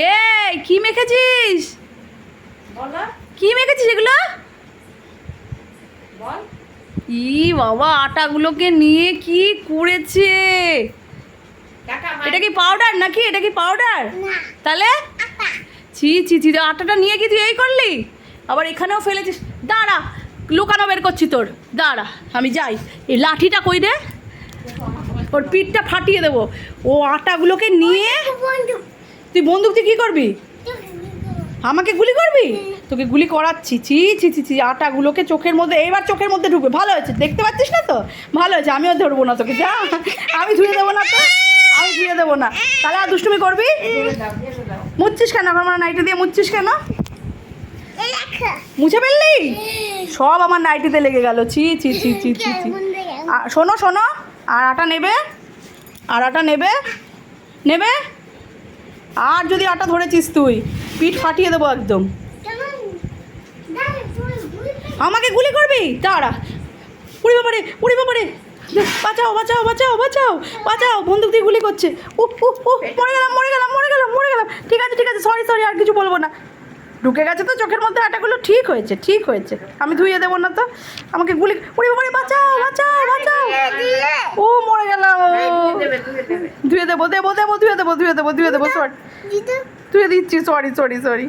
এই কি মেখেছিস? বলো কি মেখেছিস এগুলো? বল। ই বাবা আটাগুলোকে নিয়ে কি করেছে? এটা কি পাউডার নাকি? এটা কি পাউডার তাহলে? ছি ছি ছি আটাটা নিয়ে কি তুই এই করলি? আবার এখানেও ফেলেছিস। দাঁড়া লুকানো বের করছি তোর। দাঁড়া আমি যাই। এই লাঠিটা কই দে? ওর পিঠটা ফাটিয়ে দেবো। ও আটাগুলোকে নিয়ে তুই বন্দুক দিয়ে কী করবি? আমাকে গুলি করবি? তোকে গুলি করাচ্ছি। ছি ছি ছি ছি, আটাগুলোকে চোখের মধ্যে এবার চোখের মধ্যে ঢুকবে। ভালো হয়েছে। দেখতে পাচ্ছিস না তো? ভালো হয়েছে। আমিও ধরবো না তোকে। যা, আমি ধুয়ে দেবো না তো। আমি ধুয়ে দেবো না। তাহলে আর দুষ্টুমি করবি? মুচ্ছিস কেন? আমার নাইটি দিয়ে মুচ্ছিস কেন? মুছে ফেললি? সব আমার নাইটিতে লেগে গেল। ছি ছি ছি ছি ছি ছি। শোনো শোনো। আর আটা নেবে? আর আটা নেবে? নেবে? আর যদি আটা ধরেছিস তুই, পিঠ ফাটিয়ে দেবো একদম। আমাকে গুলি করবি? দাঁড়া। উড়ি বাবারে উড়ি বাবারে। বাঁচাও বাঁচাও বাঁচাও বাঁচাও বাঁচাও। বন্দুক দিয়ে গুলি করছে। ও ও ও মরে গেলাম মরে গেলাম মরে গেলাম মরে গেলাম। ঠিক আছে ঠিক আছে সরি সরি আর কিছু বলব না। ঢুকে গেছে তো, চোখের মধ্যে আটাগুলো ঠিক হয়েছে ঠিক হয়েছে। আমি ধুয়ে দেবো না তো। আমাকে গুলি, উড়ি বাবারে, বাঁচাও বাঁচাও বাঁচাও। ধুয়ে দেবে দেবো দেবো ধুয়ে দেবো ধুয়ে দেবো ধুয়ে দেবো সরি ধুয়ে দিচ্ছি সরি সরি সরি